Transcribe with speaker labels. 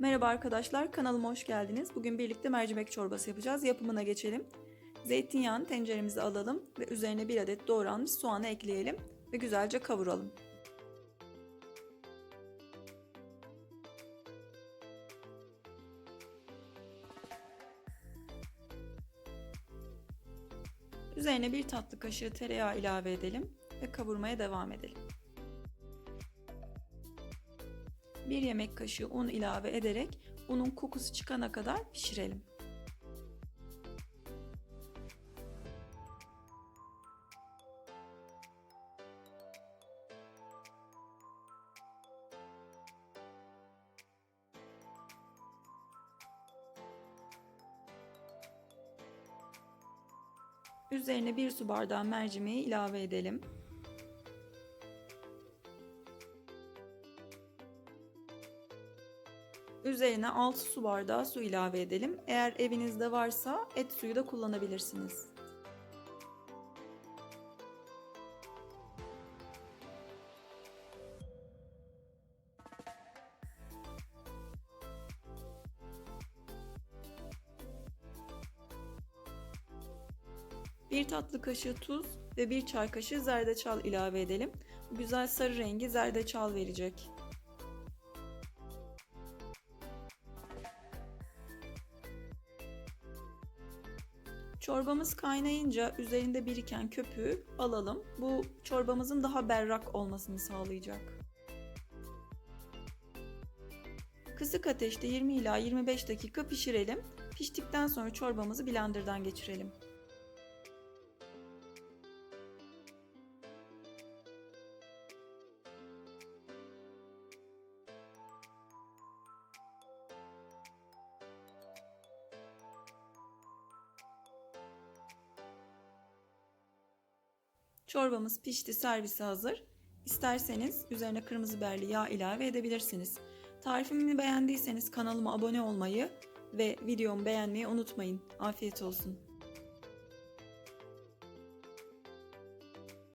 Speaker 1: Merhaba arkadaşlar, kanalıma hoş geldiniz. Bugün birlikte mercimek çorbası yapacağız. Yapımına geçelim. Zeytinyağını tenceremize alalım ve üzerine bir adet doğranmış soğanı ekleyelim ve güzelce kavuralım. Üzerine bir tatlı kaşığı tereyağı ilave edelim ve kavurmaya devam edelim. 1 yemek kaşığı un ilave ederek unun kokusu çıkana kadar pişirelim. Üzerine bir su bardağı mercimeği ilave edelim. Üzerine 6 su bardağı su ilave edelim. Eğer evinizde varsa et suyu da kullanabilirsiniz. Bir tatlı kaşığı tuz ve bir çay kaşığı zerdeçal ilave edelim. Güzel sarı rengi zerdeçal verecek. Çorbamız kaynayınca üzerinde biriken köpüğü alalım. Bu çorbamızın daha berrak olmasını sağlayacak. Kısık ateşte 20 ila 25 dakika pişirelim. Piştikten sonra çorbamızı blenderdan geçirelim. Çorbamız pişti, servise hazır. İsterseniz üzerine kırmızı biberli yağ ilave edebilirsiniz. Tarifimi beğendiyseniz kanalıma abone olmayı ve videomu beğenmeyi unutmayın. Afiyet olsun.